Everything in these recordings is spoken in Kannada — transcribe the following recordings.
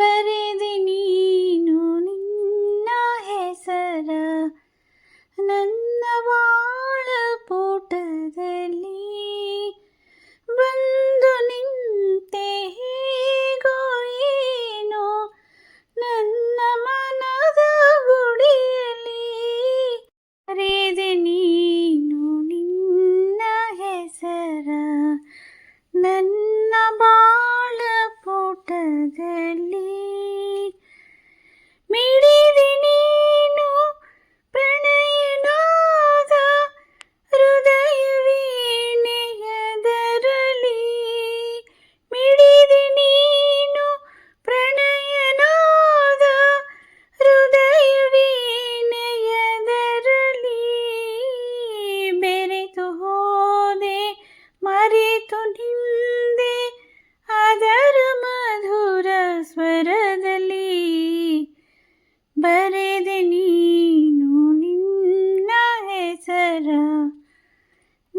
நண்பர்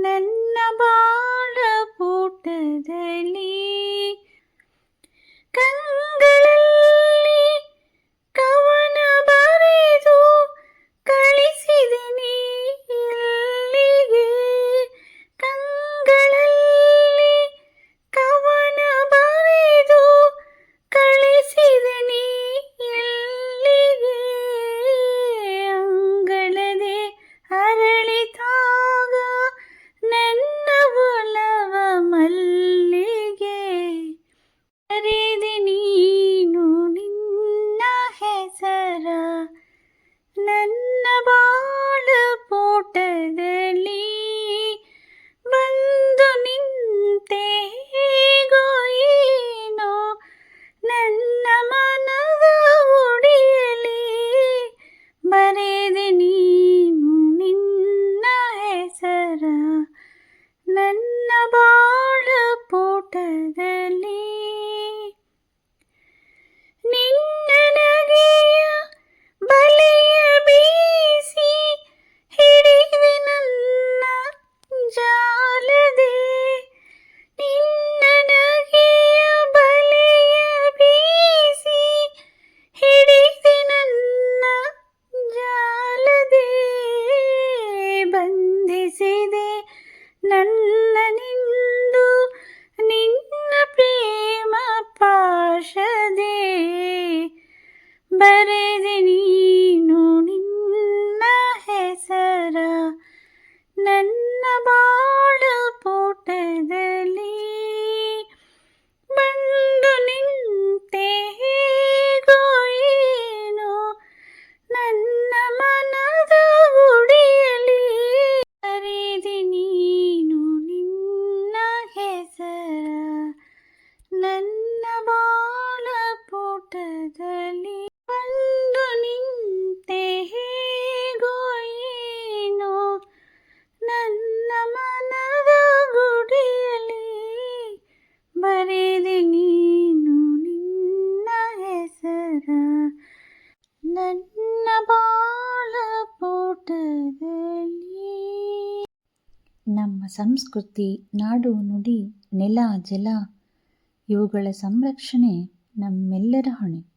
ನನ್ನ ಬಾಳ ಪುಟದಲ್ಲಿ ಕಂಗಳ ನಿನ್ನ ಬಾಳ ಪೋಟದಲ್ಲಿ ನಿನ್ನ ನಗೆಯ ಬಲೆಯ ಬೀಸಿ ಹಿಡಿದೆ ನನ್ನ ಜಾಲದಿ. ನಿನ್ನ ನಗೆಯ ಬಲೆಯ ಬೀಸಿ ಹಿಡಿದೆ ನನ್ನ ಜಾಲದೆ. ಬಂಧಿಸಿದೆ ನನ್ನ about ನಮ್ಮ ಸಂಸ್ಕೃತಿ ನಾಡು ನುಡಿ ನೆಲ ಜಲ ಇವುಗಳ ಸಂರಕ್ಷಣೆ ನಮ್ಮೆಲ್ಲರ ಹೊಣೆ.